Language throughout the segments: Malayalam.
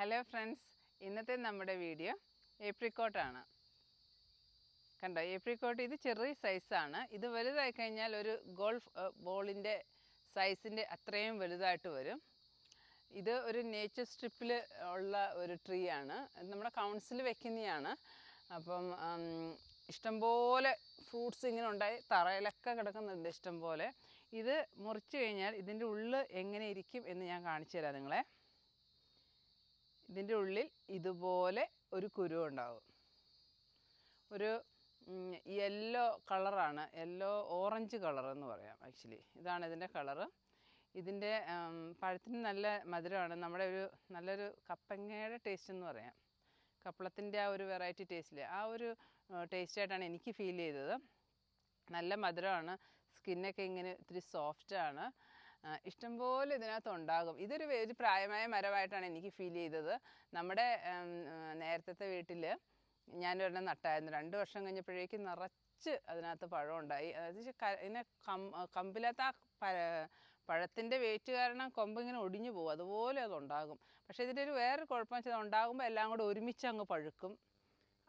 ഹലോ ഫ്രണ്ട്സ് ഇന്നത്തെ നമ്മുടെ വീഡിയോ ഏപ്രിക്കോട്ടാണ് കണ്ടോ? ഏപ്രിക്കോട്ട് ഇത് ചെറിയ സൈസാണ് ഇത് വലുതായി കഴിഞ്ഞാൽ ഒരു ഗോൾഫ് ബോളിന്റെ സൈസിന്റെ അത്രയും വലുതായിട്ട് വരും. ഇത് ഒരു നേച്ചർ സ്ട്രിപ്പിൽ ഉള്ള ഒരു ട്രീ ആണ്. നമ്മുടെ കൗൺസിൽ വെക്കുന്നതാണ് അപ്പം ഇഷ്ടംപോലെ ഫ്രൂട്ട്സ് ഇങ്ങനെ ഉണ്ടായി. തറയിലൊക്കെ കിടക്കുന്നുണ്ട് ഇഷ്ടംപോലെ. ഇത് മുറിച്ച് കഴിഞ്ഞാൽ ഇതിന്റെ ഉള്ളിൽ എങ്ങനെ ഇരിക്കും എന്ന് ഞാൻ കാണിച്ചു തരാം നിങ്ങളെ. ഇതിന്റെ ഉള്ളിൽ ഇതുപോലെ ഒരു കുരു ഉണ്ടാവും. ഒരു യെല്ലോ കളറാണ് യെല്ലോ ഓറഞ്ച് കളർ എന്ന് പറയാം ആക്ച്വലി ഇതാണ് ഇതിന്റെ കളറ് ഇതിന്റെ പഴത്തിന് നല്ല മധുരമാണ്. നമ്മുടെ ഒരു നല്ലൊരു കപ്പങ്ങയുടെ ടേസ്റ്റ് എന്ന് പറയാം. കപ്പളത്തിന്റെ ആ ഒരു വെറൈറ്റി ടേസ്റ്റിൽ ആ ഒരു ടേസ്റ്റായിട്ടാണ് എനിക്ക് ഫീൽ ചെയ്തത്. നല്ല മധുരമാണ്. സ്കിന്നൊക്കെ ഇങ്ങനെ ഇത്തിരി സോഫ്റ്റാണ് ഇഷ്ടംപോലെ ഇതിനകത്ത് ഉണ്ടാകും. ഇതൊരു ഒരു പ്രായമായ മരമായിട്ടാണ് എനിക്ക് ഫീൽ ചെയ്തത്. നമ്മുടെ നേരത്തെ വീട്ടിൽ ഞാനൊരെണ്ണം നട്ടായിരുന്നു. രണ്ട് വർഷം കഴിഞ്ഞപ്പോഴേക്കും നിറച്ച് അതിനകത്ത് പഴം ഉണ്ടായി. അതായത് ഇതിനെ കം കമ്പില്ലാത്ത ആ പഴത്തിന്റെ വെയിറ്റ് കാരണം കൊമ്പ് ഇങ്ങനെ ഒടിഞ്ഞു പോകും. അതുപോലെ അതുണ്ടാകും പക്ഷേ ഇതിന്റെ ഒരു വേറെ കുഴപ്പം വെച്ചാൽ ഉണ്ടാകുമ്പോൾ എല്ലാം കൂടെ ഒരുമിച്ച് അങ്ങ് പഴുക്കും.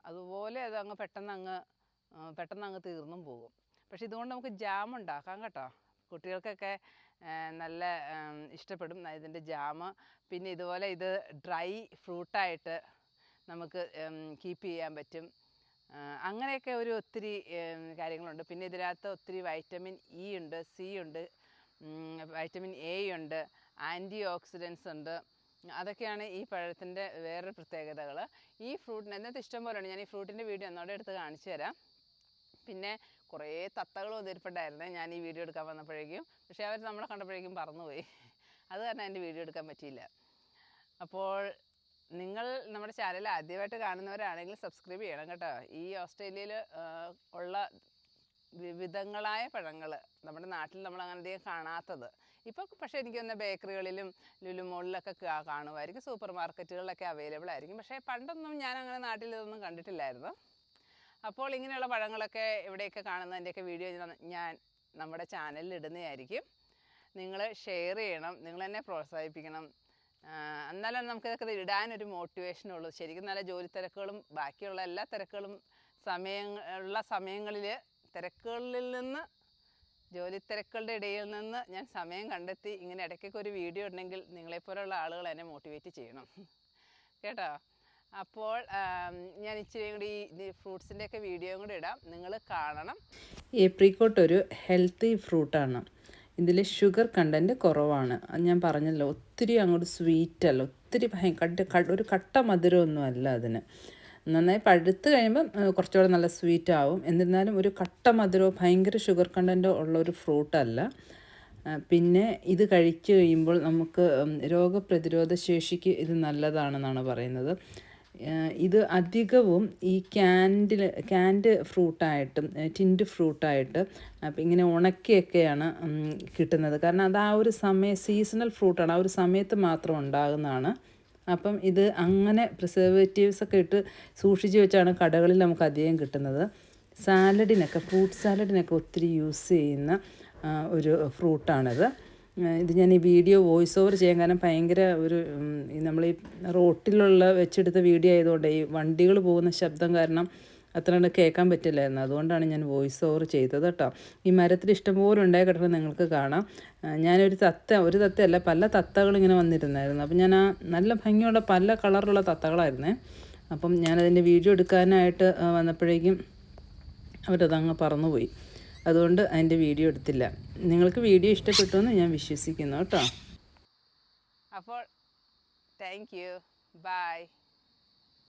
അതുപോലെ അത് അങ്ങ് പെട്ടെന്ന് അങ്ങ് പെട്ടെന്ന് അങ്ങ് തീർന്നും പോകും. പക്ഷേ ഇതുകൊണ്ട് നമുക്ക് ജാം ഉണ്ടാക്കാം കേട്ടോ. കുട്ടികൾക്കൊക്കെ നല്ല ഇഷ്ടപ്പെടും. ഇതിന്റെ ജാമ്. പിന്നെ ഇതുപോലെ ഇത് ഡ്രൈ ഫ്രൂട്ടായിട്ട് നമുക്ക് കീപ്പ് ചെയ്യാൻ പറ്റും. അങ്ങനെയൊക്കെ ഒരു ഒത്തിരി കാര്യങ്ങളുണ്ട്. പിന്നെ ഇതിനകത്ത് ഒത്തിരി വൈറ്റമിൻ ഇ ഉണ്ട് സി ഉണ്ട് വൈറ്റമിൻ എ ഉണ്ട് ആന്റി ഓക്സിഡൻസ് ഉണ്ട്. അതൊക്കെയാണ് ഈ പഴത്തിന്റെ വേറൊരു പ്രത്യേകതകൾ ഈ ഫ്രൂട്ടിന് എന്നത്തെ ഇഷ്ടം പോലെയാണ്. ഞാൻ ഈ ഫ്രൂട്ടിന്റെ വീഡിയോ ഒന്നോടെ എടുത്ത് കാണിച്ചു തരാം. പിന്നെ കുറേ തത്തകൾ വന്നിരിപ്പുണ്ടായിരുന്നേ ഞാൻ ഈ വീഡിയോ എടുക്കാൻ വന്നപ്പോഴേക്കും. പക്ഷേ അവർ നമ്മളെ കണ്ടപ്പോഴേക്കും പറന്നുപോയി അത് കാരണം എന്റെ വീഡിയോ എടുക്കാൻ പറ്റിയില്ല. അപ്പോൾ നിങ്ങൾ നമ്മുടെ ചാനൽ ആദ്യമായിട്ട് കാണുന്നവരാണെങ്കിൽ സബ്സ്ക്രൈബ് ചെയ്യണം കേട്ടോ. ഈ ഓസ്ട്രേലിയയിൽ ഉള്ള വിവിധങ്ങളായ പഴങ്ങൾ നമ്മുടെ നാട്ടിൽ നമ്മൾ അങ്ങനെ അധികം കാണാത്തത്. ഇപ്പോൾ പക്ഷേ എനിക്ക് തോന്നുന്ന ബേക്കറികളിലും ലുലുമോളിലൊക്കെ കാണുമായിരിക്കും സൂപ്പർ മാർക്കറ്റുകളിലൊക്കെ അവൈലബിൾ ആയിരിക്കും പക്ഷേ പണ്ടൊന്നും ഞാൻ അങ്ങനെ നാട്ടിൽ ഇതൊന്നും കണ്ടിട്ടില്ലായിരുന്നു. അപ്പോൾ ഇങ്ങനെയുള്ള പഴങ്ങളൊക്കെ ഇവിടെയൊക്കെ കാണുന്നതിന്റെയൊക്കെ വീഡിയോ ഞാൻ- നമ്മുടെ ചാനലിൽ ഇടുന്നതായിരിക്കും. നിങ്ങൾ ഷെയർ ചെയ്യണം നിങ്ങൾ തന്നെ പ്രോത്സാഹിപ്പിക്കണം. എന്നാലും നമുക്കിതൊക്കെ ഇടാനൊരു മോട്ടിവേഷനുള്ളൂ ശരിക്കും നല്ല ജോലി തിരക്കുകളും ബാക്കിയുള്ള എല്ലാ തിരക്കുകളും സമയം ഉള്ള സമയങ്ങളിൽ തിരക്കുകളിൽ നിന്ന് ജോലി തിരക്കുകളുടെ ഇടയിൽ നിന്ന് ഞാൻ സമയം കണ്ടെത്തി ഇങ്ങനെ ഇടയ്ക്കൊക്കെ ഒരു വീഡിയോ ഉണ്ടെങ്കിൽ നിങ്ങളെപ്പോലുള്ള ആളുകൾ എന്നെ മോട്ടിവേറ്റ് ചെയ്യണം. കേട്ടോ? അപ്പോൾ ഞാൻ ഇച്ചിരി കൂടി ഈ ഫ്രൂട്ട്സിന്റെ ഒക്കെ വീഡിയോയും കൂടി ഇടാം. നിങ്ങൾ കാണണം. ഏപ്രിക്കോട്ട് ഒരു ഹെൽത്തി ഫ്രൂട്ടാണ്. ഇതിൽ ഷുഗർ കണ്ടന്റ് കുറവാണ്. ഞാൻ പറഞ്ഞല്ലോ ഒത്തിരി അങ്ങോട്ട് സ്വീറ്റ് അല്ല ഒത്തിരി കട്ട് ഒരു കട്ട മധുരമൊന്നും അല്ല അതിന്. നന്നായി പഴുത്ത് കഴിയുമ്പം കുറച്ചുകൂടെ നല്ല സ്വീറ്റ് ആവും. എന്നിരുന്നാലും ഒരു കട്ട മധുരമോ ഭയങ്കര ഷുഗർ കണ്ടന്റോ ഉള്ള ഒരു ഫ്രൂട്ടല്ല. പിന്നെ ഇത് കഴിച്ചു കഴിയുമ്പോൾ നമുക്ക് രോഗപ്രതിരോധ ശേഷിക്ക് ഇത് നല്ലതാണെന്നാണ് പറയുന്നത്. ഇത് അധികവും ഈ ക്യാൻഡിൽ ക്യാൻഡ് ഫ്രൂട്ടായിട്ടും ടിൻഡ് ഫ്രൂട്ടായിട്ട് അപ്പം ഇങ്ങനെ ഉണക്കിയൊക്കെയാണ് കിട്ടുന്നത്. കാരണം അത് ആ ഒരു സമയ സീസണൽ ഫ്രൂട്ടാണ് ആ ഒരു സമയത്ത് മാത്രം ഉണ്ടാകുന്നതാണ്. അപ്പം ഇത് അങ്ങനെ പ്രിസർവേറ്റീവ്സ് ഒക്കെ ഇട്ട് സൂക്ഷിച്ച് വെച്ചാണ് കടകളിൽ നമുക്ക് അധികം കിട്ടുന്നത്. സാലഡിനൊക്കെ ഫ്രൂട്ട് സാലഡിനൊക്കെ ഒത്തിരി യൂസ് ചെയ്യുന്ന ഒരു ഫ്രൂട്ടാണിത്. ഇത് ഞാൻ ഈ വീഡിയോ വോയിസ് ഓവർ ചെയ്യാൻ കാരണം ഭയങ്കര ഒരു നമ്മൾ ഈ റോട്ടിലുള്ള വെച്ചെടുത്ത വീഡിയോ ആയതുകൊണ്ട് ഈ വണ്ടികൾ പോകുന്ന ശബ്ദം കാരണം അത്ര കണ്ട് കേൾക്കാൻ പറ്റില്ലായിരുന്നു. അതുകൊണ്ടാണ് ഞാൻ വോയിസ് ഓവർ ചെയ്തത് കേട്ടോ. ഈ മരത്തിൽ ഇഷ്ടംപോലെ ഉണ്ടായി കിടക്കുന്നത് നിങ്ങൾക്ക് കാണാം. ഞാനൊരു തത്ത ഒരു തത്തയല്ല പല തത്തകൾ ഇങ്ങനെ വന്നിരുന്നായിരുന്നു. അപ്പം ഞാൻ ആ നല്ല ഭംഗിയുള്ള പല കളറുള്ള തത്തകളായിരുന്നേ. അപ്പം ഞാനതിന്റെ വീഡിയോ എടുക്കാനായിട്ട് വന്നപ്പോഴേക്കും അവരതങ്ങ് പറന്നുപോയി. അതുകൊണ്ട് അതിന്റെ വീഡിയോ എടുത്തില്ല. നിങ്ങൾക്ക് വീഡിയോ ഇഷ്ടപ്പെട്ടു എന്ന് ഞാൻ വിശ്വസിക്കുന്നു കേട്ടോ. അപ്പോൾ താങ്ക് യു ബൈ